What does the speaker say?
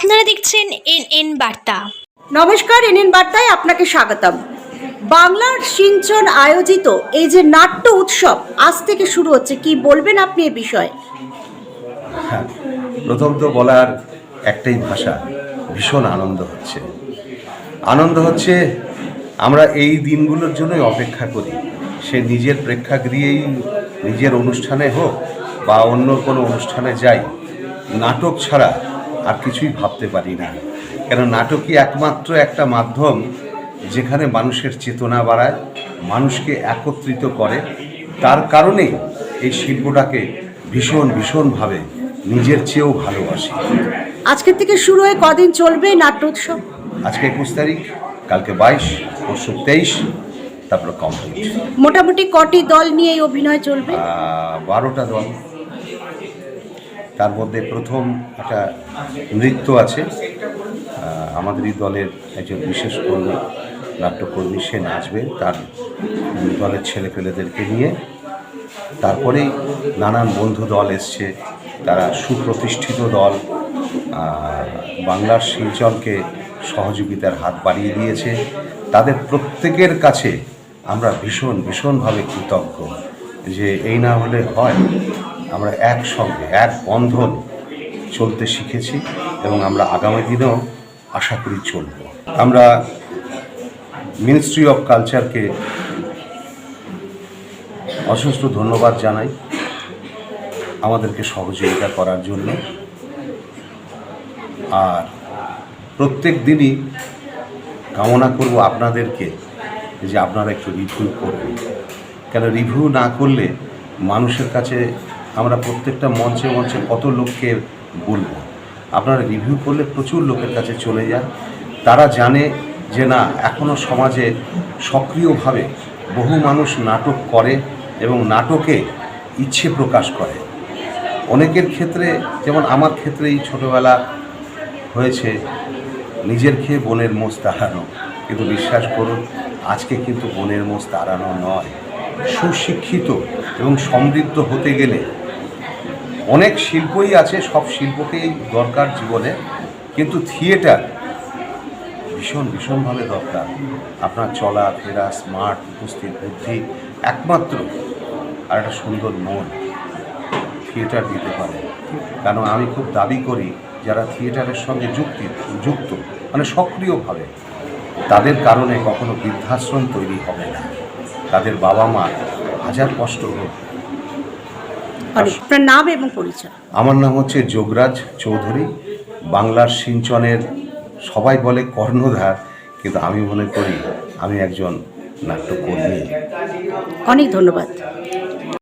আপনারা দেখছেন N N বার্তা। নমস্কার এন এন বার্তায় আপনাকে স্বাগতম। বাংলার সিঞ্চন আয়োজিত এই যে নাট্য উৎসব আজ থেকে শুরু হচ্ছে। কি বলবেন আপনি এ বিষয়ে? হ্যাঁ প্রথম তো বলার একটাই ভাষা ভীষণ আনন্দ হচ্ছে। আনন্দ হচ্ছে আমরা এই দিনগুলোর জন্যই অপেক্ষা করি। সে নিজের প্রেক্ষাগৃহেই নিজের অনুষ্ঠানে হোক বা অন্য কোনো অনুষ্ঠানে যাই নাটক ছাড়া আর কিছুই ভাবতে পারি না। কেন নাটকই একমাত্র একটা মাধ্যম যেখানে মানুষের চেতনা বাড়ায় মানুষকে একত্রিত করে। তার কারণেই এই শিল্পটাকে ভীষণ ভীষণভাবে নিজের চেয়েও ভালোবাসি। আজকের থেকে শুরু হয়ে কদিন চলবে এই নাট্য উৎসব? আজকে একুশ তারিখ কালকে বাইশ পরশু তেইশ তারপরে কমপ্লিট মোটামুটি কটি দল নিয়ে এই অভিনয় চলবে? বারোটা দল। তার মধ্যে প্রথম একটা নৃত্য আছে আহ, আমাদের এই দলের একজন বিশেষ কর্মী নাট্যকর্মী সে নাচবে তার দলের ছেলেপেলেদেরকে নিয়ে। তারপরেই নানান বন্ধু দল এসছে তারা সুপ্রতিষ্ঠিত দল বাংলার শিলচরকে সহযোগিতার হাত বাড়িয়ে দিয়েছে। তাদের প্রত্যেকের কাছে আমরা ভীষণ ভীষণভাবে কৃতজ্ঞ যে এই না হলে হয়। আমরা একসঙ্গে, এক বন্ধন চলতে শিখেছি এবং আমরা আগামী দিনেও আশা করি চলব। আমরা মিনিস্ট্রি অফ কালচারকে অসংখ্য ধন্যবাদ জানাই আমাদেরকে সহযোগিতা করার জন্য। আর প্রত্যেক দিনই কামনা করব আপনাদেরকে যে আপনারা একটু রিভিউ করবেন কেন রিভিউ না করলে মানুষের কাছে আমরা প্রত্যেকটা মঞ্চে মঞ্চে কত লোককে বলব। আপনারা রিভিউ করলে প্রচুর লোকের কাছে চলে যায় তারা জানে যে না এখনও সমাজে সক্রিয়ভাবে বহু মানুষ নাটক করে এবং নাটকে ইচ্ছে প্রকাশ করে। অনেকের ক্ষেত্রে, যেমন আমার ক্ষেত্রেই ছোটোবেলা হয়েছে, নিজের খেয়ে বনের মোষ তাড়ানো। কিন্তু বিশ্বাস করুন, আজকে কিন্তু বনের মোষ তাড়ানো নয়। সুশিক্ষিত এবং সমৃদ্ধ হতে গেলে অনেক শিল্পই আছে, সব শিল্পকেই দরকার জীবনে, কিন্তু থিয়েটার ভীষণ, ভীষণভাবে দরকার। আপনার চলা, ফেরা, স্মার্ট, উপস্থিত বুদ্ধি, একমাত্র আর একটা সুন্দর মন থিয়েটার দিতে পারে। কারণ আমি খুব দাবি করি, যারা থিয়েটারের সঙ্গে যুক্তি, যুক্ত মানে সক্রিয়ভাবে, তাদের কারণে কখনো বৃদ্ধাশ্রম তৈরি হবে না। তাদের বাবা মা হাজার কষ্ট হোক অনেক। আপনার নাম এবং পরিচয়। আমার নাম হচ্ছে যোগরাজ চৌধুরী। বাংলার সিঞ্চনের সবাই বলে কর্ণধার কিন্তু আমি মনে করি আমি একজন নাট্যকর্মী। অনেক ধন্যবাদ।